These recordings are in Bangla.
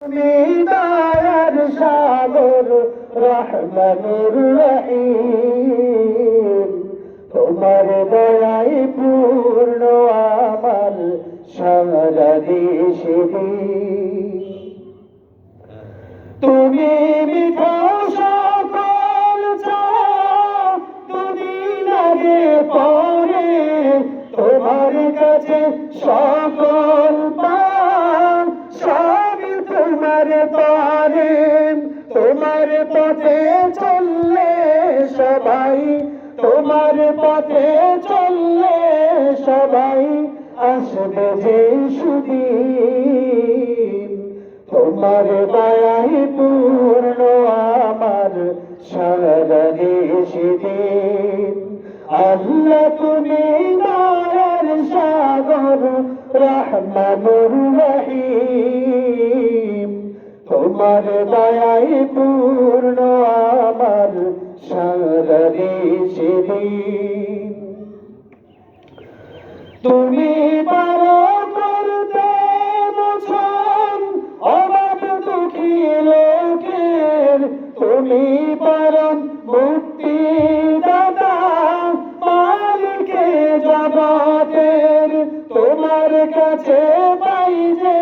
দয়ার সাগর রহমানুর রহিম। তোমার দয়াই পূর্ণ আমার সারা দেশেরি তুমি মিঠা সকল দুদিন আগে পরে, তোমার কাছে সকল তোমার পারে তোমার পথে চললে সবাই, তোমার পথে চললে সবাই আসবে যে সুদিন। তোমার দয়াই পূর্ণ আমার সারা দেশিদিন আল্লাহ তুমি দয়ার সাগর, রহমানুর রহিম। তোমার দয়াই পূর্ণ, আমার সারা দেশিদিন তুমি পারো করতে মোছন অবাক দুঃখী লোকের তুমি পারো মুক্তি দাদা মালিকে জগতের তোমার কাছে পাই যে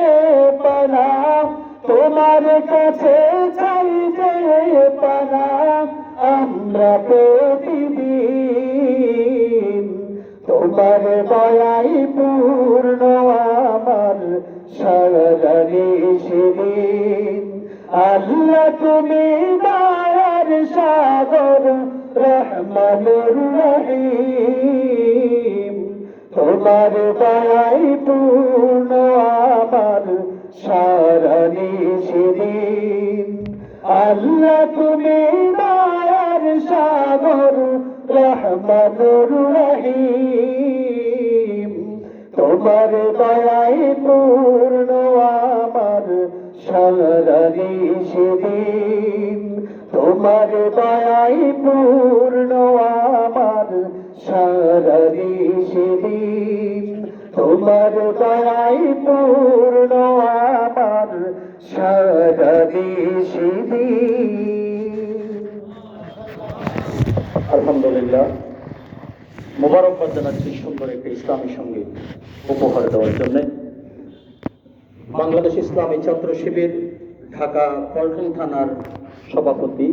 তোমার কাছে চাই যে পানা আমরা প্রতিদিন। তোমার দয়াই পূর্ণ আমার সারানি সেদিন। আল্লাহ তুমি দয়ার সাগর রহমানুর রহিম। তোমার দয়াই পূর্ণ আমার সারানি সেদিন আল্লাহ তুমি দয়ার সাগর, রহমানুর রহিম। তোমার দয়াই পূর্ণ আমার সারানি সেদিন। তোমার দয়াই পূর্ণ আমার সারানি সেদিন। তোমার দয়াই পূর্ণ আলহামদুলিল্লাহ। মোবারকবাদ জানাচ্ছি সুন্দর একটি ইসলামী সংগীত উপহার দেওয়ার জন্য। বাংলাদেশ ইসলামী ছাত্র শিবির, ঢাকা পল্টন থানার সভাপতি